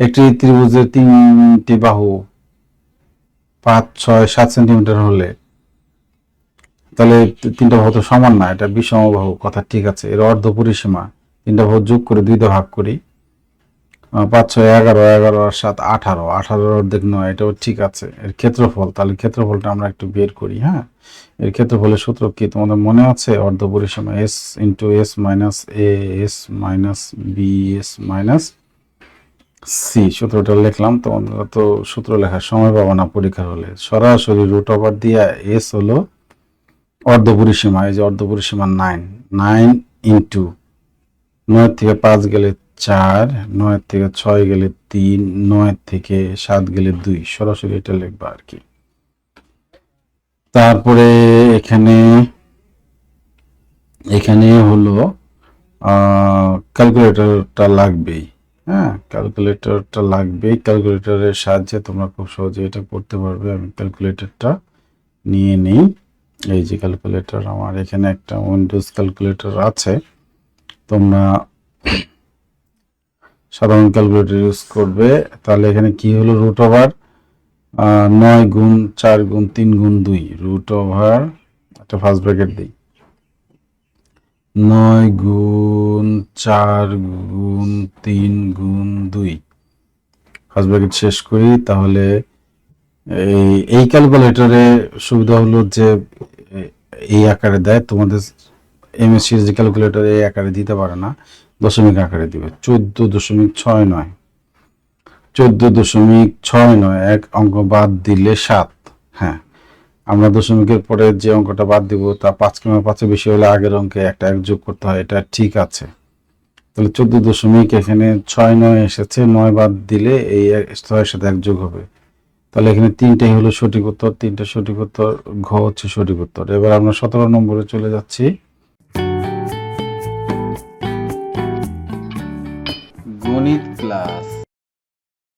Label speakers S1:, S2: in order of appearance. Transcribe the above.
S1: একটি ত্রিভুজের তিনটি বাহু পাঁচ, ছয়, সাত সেন্টিমিটার হলে। তাহলে তিনটা বাহু তো সমান না, এটা বিষম বাহু, কথা ঠিক আছে। এর অর্ধ পরিসীমা, তিনটা বাহু যোগ করে দুইটা ভাগ করি। পাঁচ, ছয়, এগারো এগারো আর সাত, আঠারো। আঠারোর অর্ধেক নয়, এটাও ঠিক আছে। এর ক্ষেত্রফল, তাহলে ক্ষেত্রফলটা আমরা একটু বের করি হ্যাঁ? এর ক্ষেত্রফলের সূত্র কি? তোমাদের মনে আছে? অর্ধ পরিসীমা, S into S minus A, S minus B, S minus C সূত্রটা লিখলাম তোমাদের তো সূত্র লেখার সময় পাবো না পরীক্ষার হলে। সরাসরি রুট ওভার দিয়া এস হলো অর্ধ পরিসীমা এই যে অর্ধ পরিসীমা নাইন নাইন ইন্টু নয় থেকে পাঁচ গেলে চার, নয় থেকে ছয় গেলে তিন, নয় থেকে সাত গেলে দুই, সরাসরি এটা লিখবা আর কি। তারপরে এখানে এখানে হলো ক্যালকুলেটরটা লাগবেই। হ্যাঁ ক্যালকুলেটরটা লাগবেই। ক্যালকুলেটরের সাহায্যে তোমরা খুব সহজে এটা করতে পারবে। আমি ক্যালকুলেটরটা নিয়ে নিই। এই যে ক্যালকুলেটর আমার এখানে একটা উইন্ডোজ ক্যালকুলেটর আছে। তোমরা সাধারণ ক্যালকুলেটর ইউজ করবে। তাহলে এখানে কি হলো? রুট ওভার নয় গুণ চার গুণ তিন গুণ দুই। রুট ওভার একটা ফার্স্ট ব্র্যাকেট দিই। নয় গুণ চার গুণ তিন গুণ দুই। ফার্স্ট ব্র্যাকেট শেষ করি, তাহলে এই এই ক্যালকুলেটরে সুবিধা হলো যে এই আকারে দেয়। তোমাদের এম এমএসসি যে ক্যালকুলেটর এই আকারে দিতে পারে না। দশমিক আকারে দিবে। চোদ্দ দশমিক ছয় নয়। চোদ্দ দশমিক ছয় নয়, এক অঙ্ক বাদ দিলে সাত। হ্যাঁ। আমরা দশমিকের পরে যে অঙ্কটা বাদ দিব, তা পাঁচ কিংবা পাঁচের বেশি হলে আগের অঙ্কে একটা এক যোগ করতে হয়, এটা ঠিক আছে। তাহলে চোদ্দ দশমিক এখানে ছয় নয় এসেছে, নয় বাদ দিলে এই ছয়ের সাথে এক যোগ হবে। তাহলে এখানে তিনটাই হলো সঠিক উত্তর, তিনটা সঠিক উত্তর, ঘ হচ্ছে সঠিক উত্তর। এবার আমরা সতেরো নম্বরে চলে যাচ্ছি। গণিত ক্লাস।